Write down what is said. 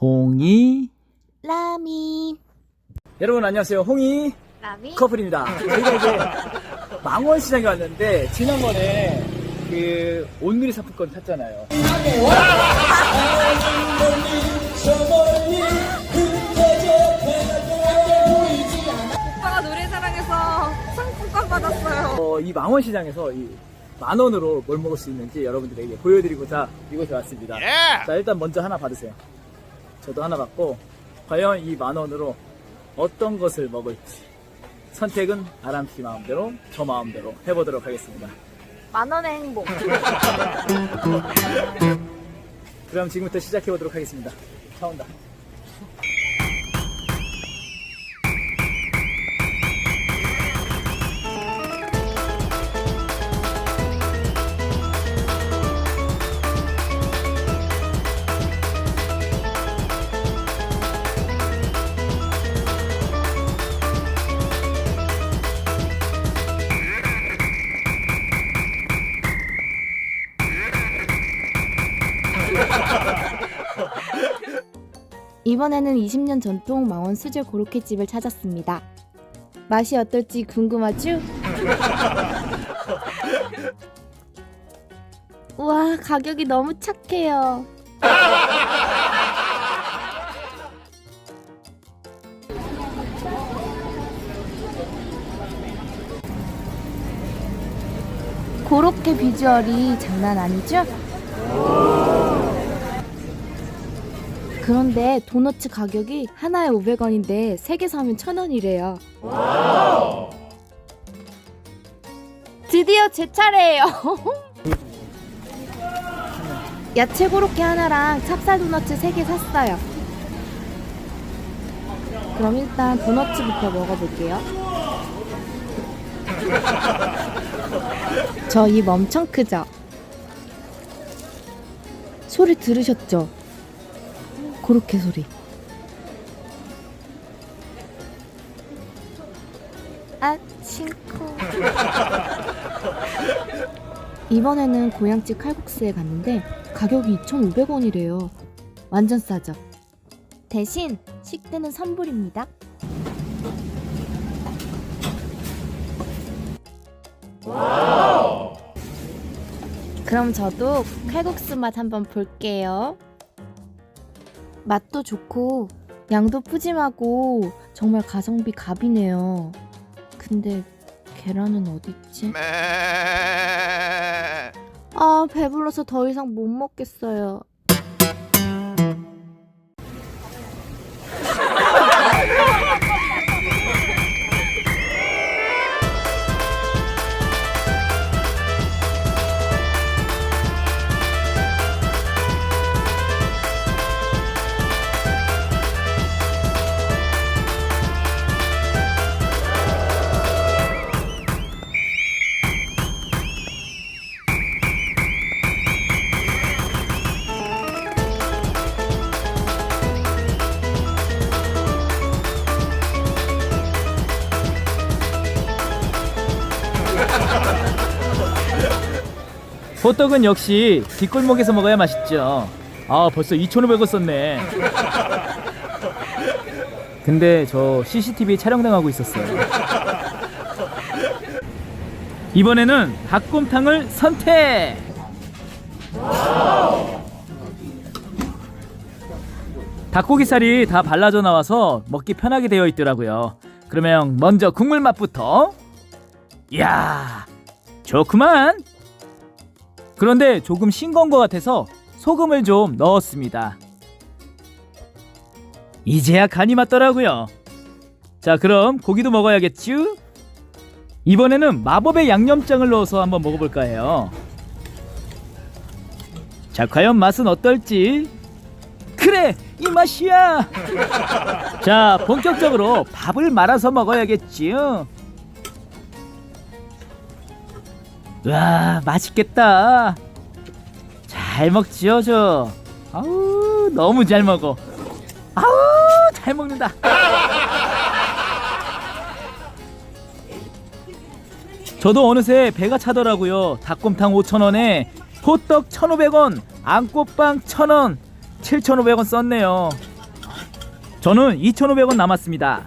홍이 라미. 여러분 안녕하세요. 홍이 라미. 커플입니다. 저희가 이제 망원시장에 왔는데 지난번에 그 온누리 상품권 탔잖아요. 오빠가 노래자랑에서 상품권 받았어요. 어, 이 망원시장에서 이 만 원으로 뭘 먹을 수 있는지 여러분들에게 보여드리고자 이곳에 왔습니다. 자 일단 먼저 하나 받으세요 저도 하나 받고 과연 이 만원으로 어떤 것을 먹을지 선택은 아람씨 마음대로 저 마음대로 해보도록 하겠습니다. 만원의 행복. 그럼 지금부터 시작해보도록 하겠습니다. 차 온다 이번에는 20년 전통 망원 수제 고로케집을 찾았습니다. 맛이 어떨지 궁금하죠? 우와, 가격이 너무 착해요. 고로케 비주얼이 장난 아니죠? 그런데 도너츠 가격이 하나에 500원인데 3개 사면 1000원이래요. 드디어 제 차례예요. 야채 고로케 하나랑 찹쌀 도너츠 3개 샀어요. 그럼 일단 도너츠부터 먹어볼게요. 저 입 엄청 크죠? 소리 들으셨죠? 고로케 소리. 아, 싱코. 이번에는 고향집 칼국수에 갔는데 가격이 2,500원이래요. 완전 싸죠? 대신 식대는 선불입니다. 그럼 저도 칼국수 맛 한번 볼게요. 맛도 좋고 양도 푸짐하고 정말 가성비 갑이네요. 근데 계란은 어딨지? 아 배불러서 더 이상 못 먹겠어요. 호떡은 역시 뒷골목에서 먹어야 맛있죠. 아, 벌써 2,500원 썼네. 근데 저 CCTV 촬영당하고 있었어요. 이번에는 닭곰탕을 선택! 닭고기살이 다 발라져 나와서 먹기 편하게 되어 있더라고요. 그러면 먼저 국물 맛부터. 이야, 좋구만! 그런데 조금 싱거운 것 같아서 소금을 좀 넣었습니다. 이제야 간이 맞더라고요. 자, 그럼 고기도 먹어야겠쥬? 이번에는 마법의 양념장을 넣어서 한번 먹어볼까 해요. 자, 과연 맛은 어떨지? 그래! 이 맛이야! 자, 본격적으로 밥을 말아서 먹어야겠지요? 와 맛있겠다. 잘 먹지요 저? 아우 너무 잘 먹어. 아우 잘 먹는다. 저도 어느새 배가 차더라고요. 닭곰탕 5,000원에 호떡 1,500원 안꽃빵 1,000원 7,500원 썼네요. 저는 2,500원 남았습니다.